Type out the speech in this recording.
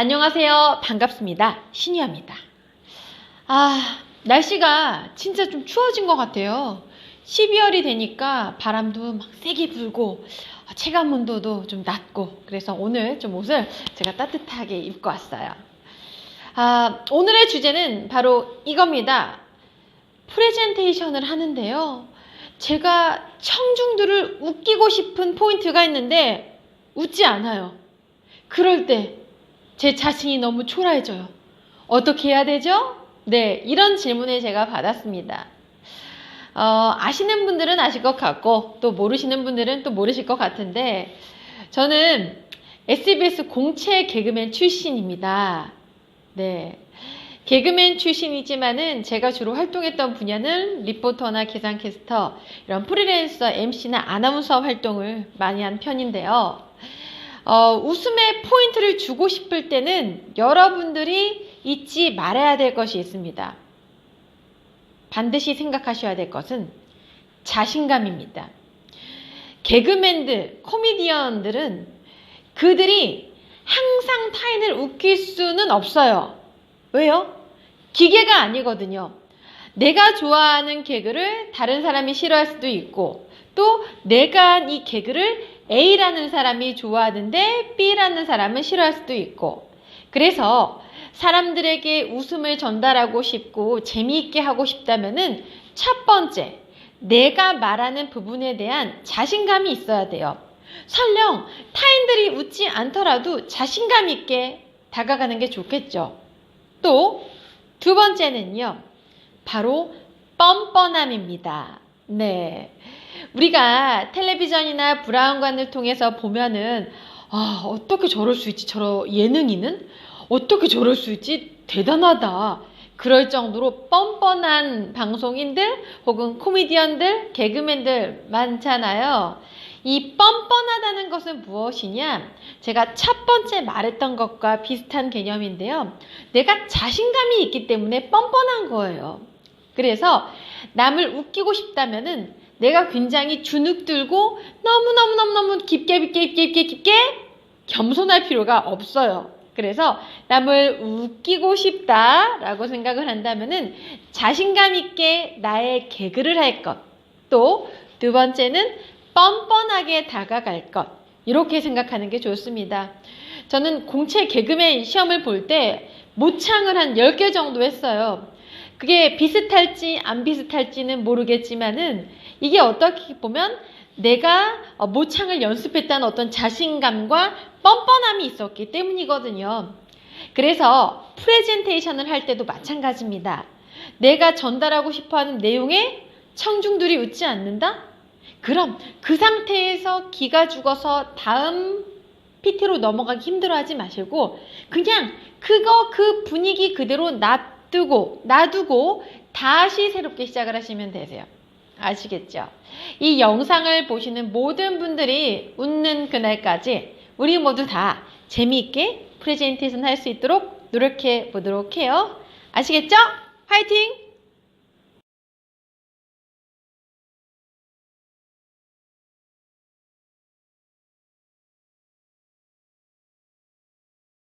안녕하세요. 반갑습니다. 신유입니다. 아, 날씨가 진짜 좀 추워진 것 같아요. 12월이 되니까 바람도 막 세게 불고 아, 체감 온도도 좀 낮고 그래서 오늘 좀 옷을 제가 따뜻하게 입고 왔어요. 아, 오늘의 주제는 바로 이겁니다. 프레젠테이션을 하는데요. 제가 청중들을 웃기고 싶은 포인트가 있는데 웃지 않아요. 그럴 때 제 자신이 너무 초라해져요. 어떻게 해야 되죠? 네, 이런 질문을 제가 받았습니다. 어, 아시는 분들은 아실 것 같고 또 모르시는 분들은 또 모르실 것 같은데 저는 SBS 공채 개그맨 출신입니다. 네. 개그맨 출신이지만은 제가 주로 활동했던 분야는 리포터나 기상캐스터, 이런 프리랜서, MC나 아나운서 활동을 많이 한 편인데요. 어, 웃음의 포인트를 주고 싶을 때는 여러분들이 잊지 말아야 될 것이 있습니다. 반드시 생각하셔야 될 것은 자신감입니다. 개그맨들, 코미디언들은 그들이 항상 타인을 웃길 수는 없어요. 왜요? 기계가 아니거든요. 내가 좋아하는 개그를 다른 사람이 싫어할 수도 있고, 또 내가 한이 개그를 A라는 사람이 좋아하는데 B라는 사람은 싫어할 수도 있고, 그래서 사람들에게 웃음을 전달하고 싶고 재미있게 하고 싶다면은 첫 번째, 내가 말하는 부분에 대한 자신감이 있어야 돼요. 설령 타인들이 웃지 않더라도 자신감 있게 다가가는 게 좋겠죠. 또 두 번째는요. 바로 뻔뻔함입니다. 네. 우리가 텔레비전이나 브라운관을 통해서 보면은 아, 어떻게 저럴 수 있지? 저런 예능인은 어떻게 저럴 수 있지? 대단하다. 그럴 정도로 뻔뻔한 방송인들 혹은 코미디언들, 개그맨들 많잖아요. 이 뻔뻔하다는 것은 무엇이냐? 제가 첫 번째 말했던 것과 비슷한 개념인데요. 내가 자신감이 있기 때문에 뻔뻔한 거예요. 그래서 남을 웃기고 싶다면은 내가 굉장히 주눅 들고 너무너무너무너무 깊게 깊게 깊게 깊게 깊게 겸손할 필요가 없어요. 그래서 남을 웃기고 싶다라고 생각을 한다면은 자신감 있게 나의 개그를 할 것. 또 두 번째는 뻔뻔하게 다가갈 것. 이렇게 생각하는 게 좋습니다. 저는 공채 개그맨 시험을 볼 때 모창을 한 10개 정도 했어요. 그게 비슷할지 안 비슷할지는 모르겠지만은 이게 어떻게 보면 내가 어, 모창을 연습했다는 어떤 자신감과 뻔뻔함이 있었기 때문이거든요. 그래서 프레젠테이션을 할 때도 마찬가지입니다. 내가 전달하고 싶어 하는 내용에 청중들이 웃지 않는다? 그럼 그 상태에서 기가 죽어서 다음 PT로 넘어가기 힘들어 하지 마시고 그냥 그거 그 분위기 그대로 놔 두고 놔두고 다시 새롭게 시작을 하시면 되세요. 아시겠죠? 이 영상을 보시는 모든 분들이 웃는 그날까지 우리 모두 다 재미있게 프레젠테이션 할 수 있도록 노력해 보도록 해요. 아시겠죠? 화이팅!